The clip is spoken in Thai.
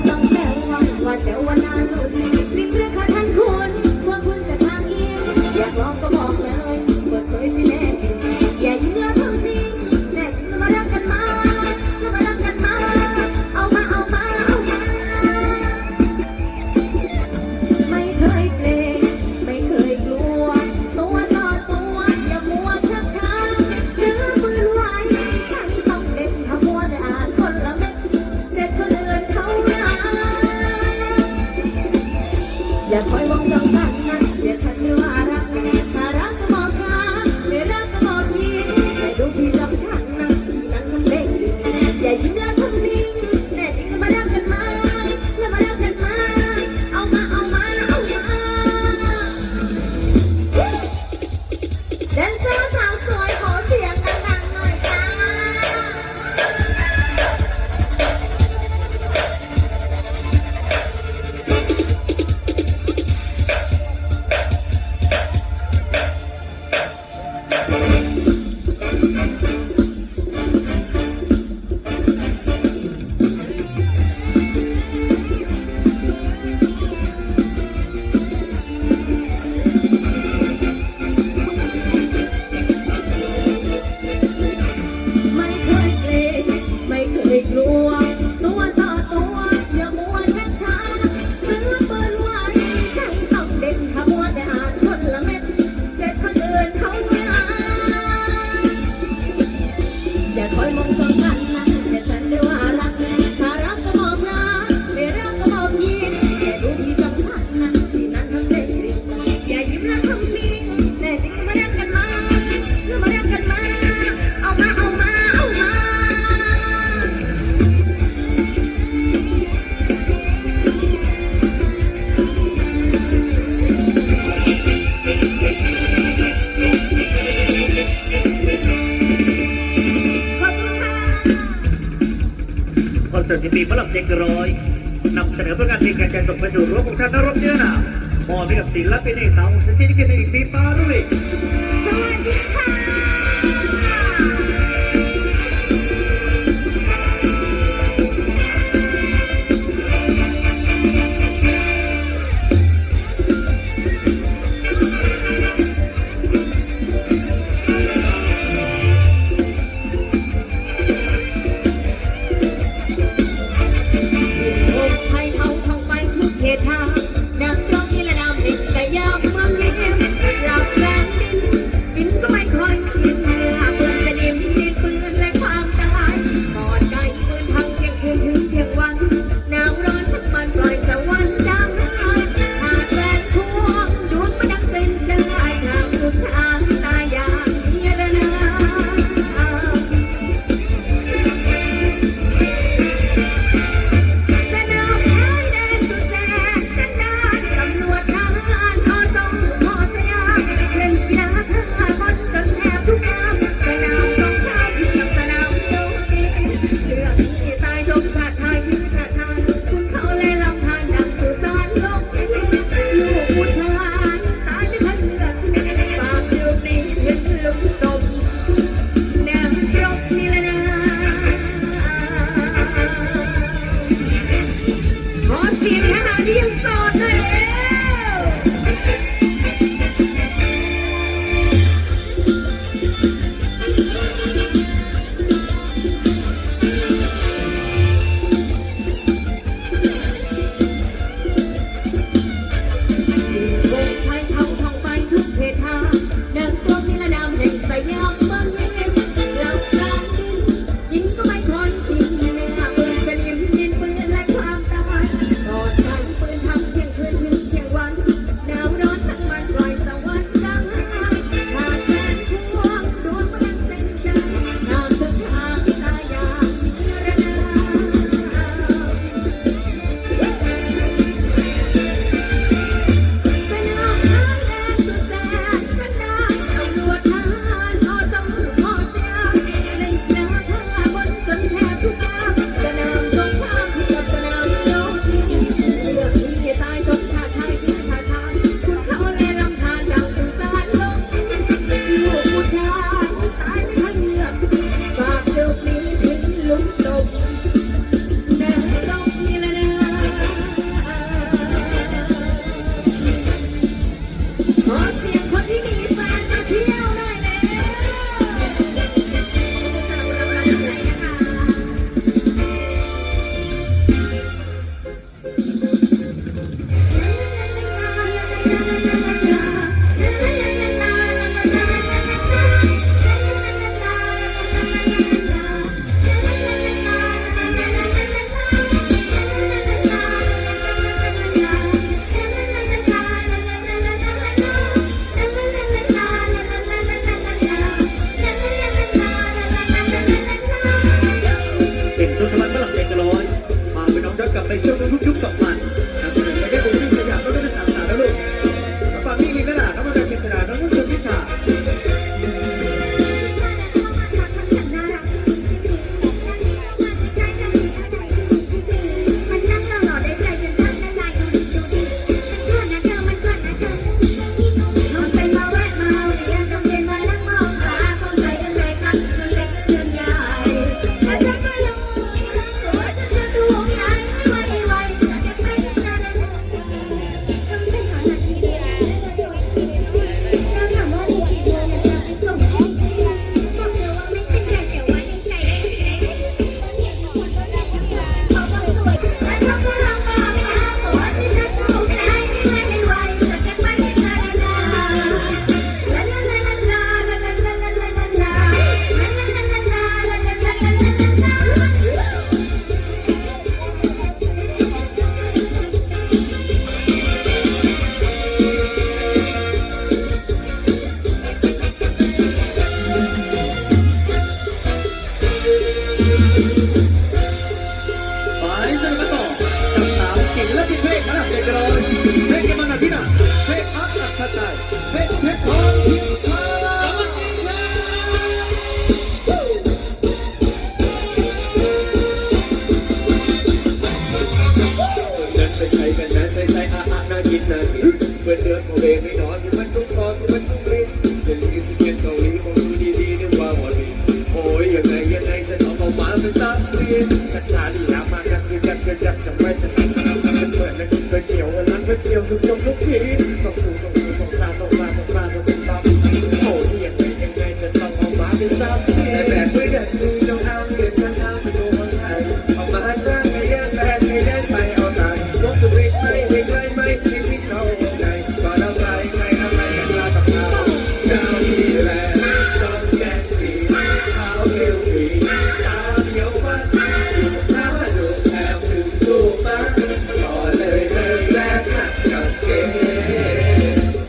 Thank you. อยากมา สิบปีพลับเจงกร้อยนำเสนอเพื่อการเพลงนการจะส่งไปสู่รั้วของชาตินรกเนื้อหนามอบให้กับศิลปินเอกสาวของศิลปินกในอีกปีปารุ่ยสวัสดีค่ะ เพชรกำนันพินเพชรชัยชรเพชองทิจินนาทีเพื่อเดินมาเวไม่นอนที่มันทุกข์ร้อมันทุกข์รีเป็นลิสเกียนเกาหลีมดูดีนึกว่าหมดดีโอ้ยยังไงยังไงจะเอาเบาหมาเป็เรียนกัญชาดีน้ำมากันคือกันกันจับไม่ชนะ ไม่เปลี่ยวทุกยมทุกทีต้องสู้ต้องสู้ต้องซาต้องลาต้องลาต้องเป็นบ้าโหเหี้ยยังไงจะต้องเอามาเป็นซ้ำ